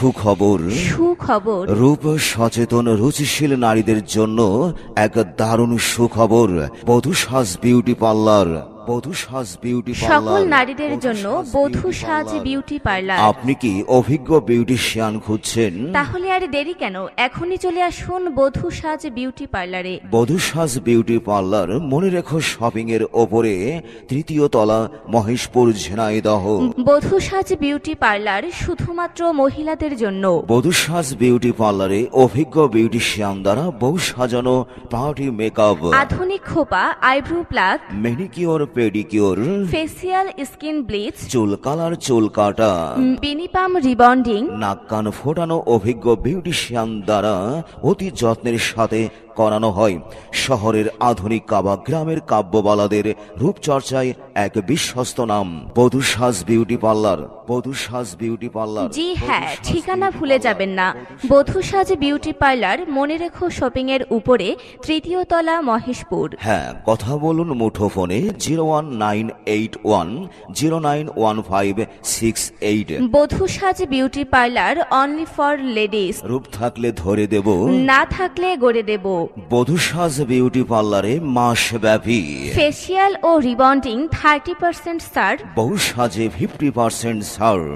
সুখবর। সুখবর। রূপ সচেতন রুচিশীল নারীদের জন্য এক দারুণ সুখবর। বধূ সাজ বিউটি পার্লার। বধূ সাজ বিউটি সকল পার্লার নারীদের জন্য বধূ সাজ পার্লার। বিউটি পার্লার আপনি কি অভিজ্ঞ বিউটিশিয়ান খুঁজছেন? তাহলে আর দেরি কেন? এখনই চলে আসুন বধূ সাজ বিউটি পার্লারে বধূ সাজ বিউটি পার্লার মনে রেখো শপিং এর ওপরে তৃতীয় তলা মহেশপুর ঝিনাইদহ। বধূ সাজ বিউটি পার্লার শুধুমাত্র মহিলাদের জন্য। বধূ সাজ বিউটি পার্লারে অভিজ্ঞ বিউটিশিয়ান দ্বারা বউ সাজানো পার্টি মেকআপ আধুনিক খোপা eyebrow pluck manicure pedicure facial skin bleach চুল কালার চুল কাটা বিনিপাম রিবন্ডিং নাক কান ফোটানো অভিজ্ঞ বিউটিশিয়ান দ্বারা অতি যত্নের সাথে করানো হয় শহরের আধুনিক কাবা গ্রামের কাব্যবালাদের রূপচর্চায় এক বিশ্বস্ত নাম বধূ সাজ বিউটি পার্লার। বধূ সাজ বিউটি পার্লার। জি হ্যাঁ ঠিকানা ভুলে যাবেন না। বধূ সাজ বিউটি পার্লার মনে রেখো শপিং এর উপরে তৃতীয় তলা মহেশপুর। হ্যাঁ কথা বলুন মুঠোফোনে zero one nine eight one zero nine one five six eight. বধূ সাজ beauty parlour only for ladies রূপ থাকলে ধরে দেব। না থাকলে গড়ে দেব। বধূ সাজ বিউটি পার্লারে মাস ব্যাপী ফেসিয়াল ও রিবন্ডিং থার্টি পার্সেন্ট সার বহু সাজে ফিফটি পার্সেন্ট ছাড়